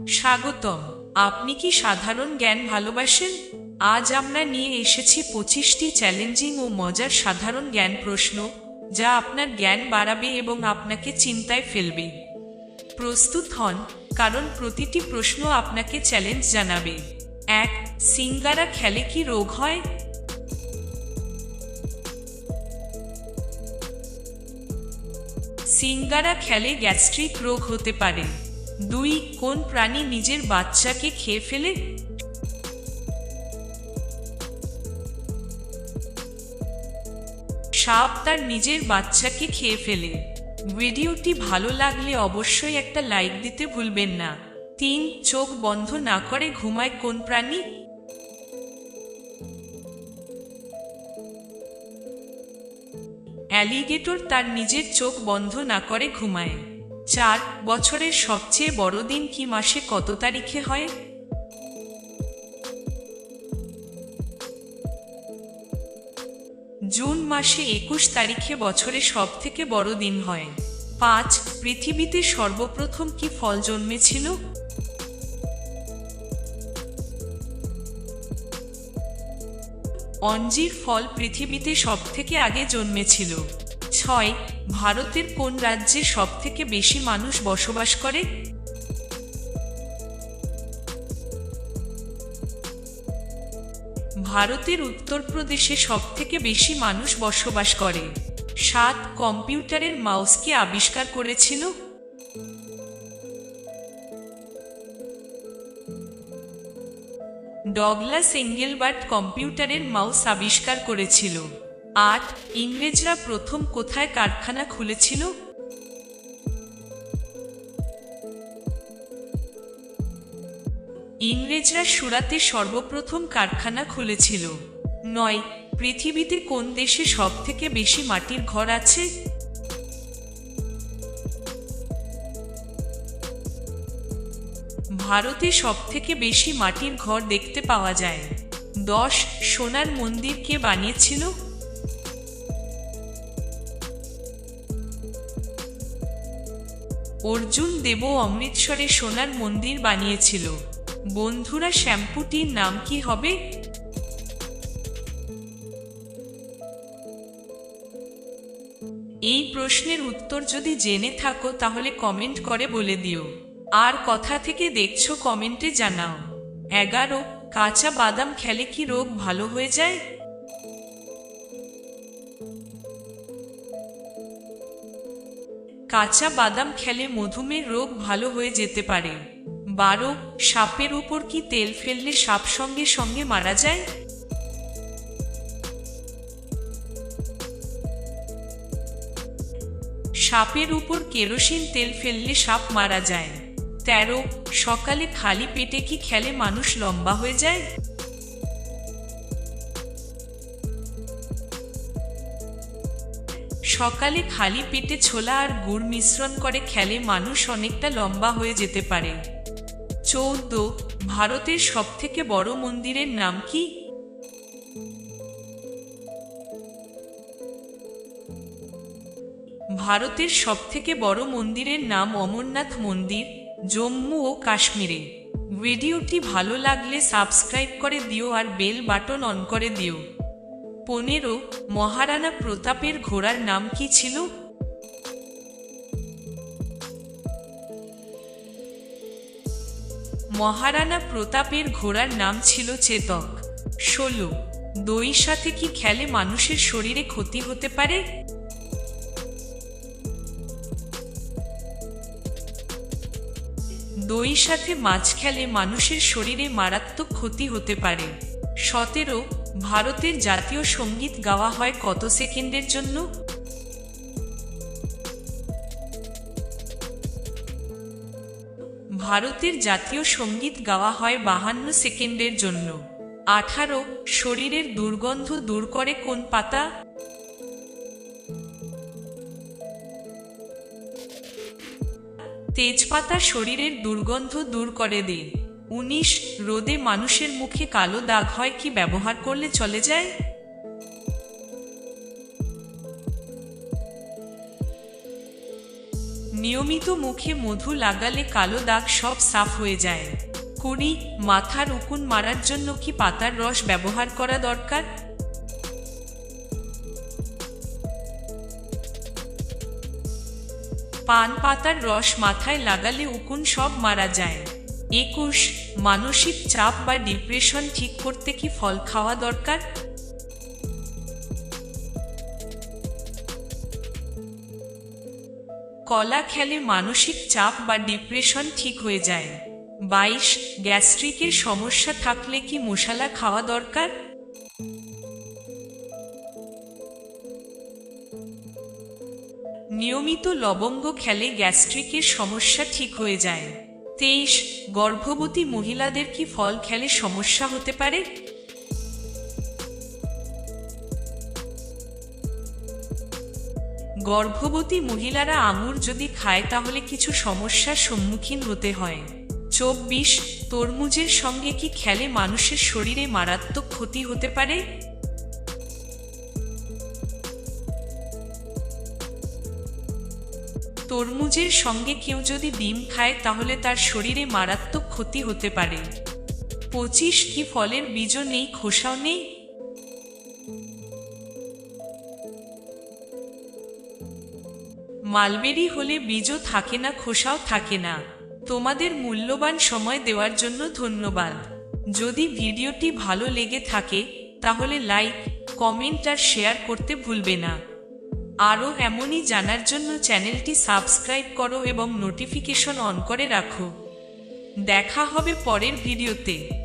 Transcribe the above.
স্বাগতম। আপনি কি সাধারণ জ্ঞান ভালোবাসেন? আজ আমরা নিয়ে এসেছি পঁচিশটি চ্যালেঞ্জিং ও মজার সাধারণ জ্ঞান প্রশ্ন, যা আপনার জ্ঞান বাড়াবে এবং আপনাকে চিন্তায় ফেলবে। প্রস্তুত হন, কারণ প্রতিটি প্রশ্ন আপনাকে চ্যালেঞ্জ জানাবে। এক, সিঙ্গারা খেলে কি রোগ হয়? সিঙ্গারা খেলে গ্যাস্ট্রিক রোগ হতে পারে। দুই কোন প্রাণী নিজের বাচ্চাকে খেয়ে ফেলে? সাপ তার নিজের বাচ্চাকে খেয়ে ফেলে। ভিডিওটি ভালো লাগলে অবশ্যই একটা লাইক দিতে ভুলবেন না। তিন, চোখ বন্ধ না করে ঘুমায় কোন প্রাণী? অ্যালিগেটর তার নিজের চোখ বন্ধ না করে ঘুমায়। চার বছরের সবচেয়ে বড় দিন কি মাসে কত তারিখে হয়? জুন মাসে একুশ তারিখে বছরে সব থেকে বড় দিন হয়। পাঁচ, পৃথিবীতে সর্বপ্রথম কি ফল জন্মেছিল? অঞ্জির ফল পৃথিবীতে সব থেকে আগে জন্মেছিল। ছয় ভারতের কোন রাজ্যে সব থেকে বেশি মানুষ বসবাস করে? ভারতের উত্তরপ্রদেশে সব থেকে বেশি মানুষ বসবাস করে। সাত কম্পিউটারের মাউসকে আবিষ্কার করেছিল? ডগলাস এঙ্গেলবার্ট কম্পিউটারের মাউস আবিষ্কার করেছিল। আট ইংরেজরা প্রথম কোথায় কারখানা খুলেছিল? ইংরেজরা সুরাতে সর্বপ্রথম কারখানা খুলেছিল। নয়, পৃথিবীতে কোন দেশে সব থেকে বেশি মাটির ঘর আছে? ভারতে সব থেকে বেশি মাটির ঘর দেখতে পাওয়া যায়। দশ, সোনার মন্দির কে বানিয়েছিল? অর্জুন দেব অমৃতসরে সোনার মন্দির বানিয়েছিল। বন্ধুরা, শ্যাম্পুটির নাম কি হবে? এই প্রশ্নের উত্তর যদি জেনে থাকো, তাহলে কমেন্ট করে বলে দিও। আর কথা থেকে দেখছ, কমেন্টে জানাও। এগারো, কাঁচা বাদাম খেলে কি রোগ ভালো হয়ে যায়? কাঁচা বাদাম খেলে মধুমেহ রোগ ভালো হয়ে যেতে পারে। বারো, সাপের উপর কি তেল ফেললে সাপ সঙ্গে সঙ্গে মারা যায়? সাপের উপর কেরোসিন তেল ফেললে সাপ মারা যায়। তেরো, সকালে খালি পেটে কি খেলে মানুষ লম্বা হয়ে যায়? সকালে খালি পেটে ছোলা আর গুড় মিশ্রণ করে খেলে মানুষ অনেকটা লম্বা হয়ে যেতে পারে। চৌদ্দ, ভারতের সবথেকে বড় মন্দিরের নাম কি? ভারতের সবথেকে বড় মন্দিরের নাম অমরনাথ মন্দির, জম্মু ও কাশ্মীরে। ভিডিওটি ভালো লাগলে সাবস্ক্রাইব করে দিও আর বেল বাটন অন করে দিও। পনেরো মহারানা প্রতাপের ঘোড়ার নাম কি ছিল? মহারানা প্রতাপের ঘোড়ার নাম ছিল চেতক। ষোলো, দই সাথে কি খেলে মানুষের শরীরে ক্ষতি হতে পারে? দই সাথে মাছ খেলে মানুষের শরীরে মারাত্মক ক্ষতি হতে পারে। সতেরো ভারতের জাতীয় সংগীত গাওয়া হয় কত সেকেন্ডের জন্য? ভারতের জাতীয় সংগীত গাওয়া হয় বাহান্ন সেকেন্ডের জন্য। আঠারো, শরীরের দুর্গন্ধ দূর করে কোন পাতা? তেজপাতা শরীরের দুর্গন্ধ দূর করে দিন। উনিশ রোদে মানুষের মুখে কালো দাগ হয় কি ব্যবহার করলে চলে যায়? নিয়মিত মুখে মধু লাগালে কালো দাগ সব সাফ হয়ে যায়। কুড়ি, মাথার উকুন মারার জন্য কি পাতার রস ব্যবহার করা দরকার? পান পাতার রস মাথায় লাগালে উকুন সব মারা যায়। একুশ মানসিক চাপ বা ডিপ্রেশন ঠিক করতে কি ফল খাওয়া দরকার? কলা খেলে মানসিক চাপ বা ডিপ্রেশন ঠিক হয়ে যায়। বাইশ, গ্যাস্ট্রিকের সমস্যা থাকলে কি মশালা খাওয়া দরকার? নিয়মিত লবঙ্গ খেলে গ্যাস্ট্রিকের সমস্যা ঠিক হয়ে যায়। তেইশ, গর্ভবতী মহিলাদের কি ফল খেলে সমস্যা হতে পারে? গর্ভবতী মহিলারা আঙুর যদি খায় তাহলে কিছু সমস্যার সম্মুখীন হতে হয়। চব্বিশ, তরমুজের সঙ্গে কি খেলে মানুষের শরীরে মারাত্মক ক্ষতি হতে পারে? তরমুজের সঙ্গে কেউ যদি ডিম খায়, তাহলে তার শরীরে মারাত্মক ক্ষতি হতে পারে। পঁচিশ কি ফলের বীজও নেই, খোসাও নেই? মালবেরি হলে বীজও থাকে না, খোসাও থাকে না। তোমাদের মূল্যবান সময় দেওয়ার জন্য ধন্যবাদ। যদি ভিডিওটি ভালো লেগে থাকে, তাহলে লাইক, কমেন্ট আর শেয়ার করতে ভুলবে না। আরও এমনই জানার জন্য চ্যানেলটি সাবস্ক্রাইব করো এবং নোটিফিকেশন অন করে রাখো। দেখা হবে পরের ভিডিওতে।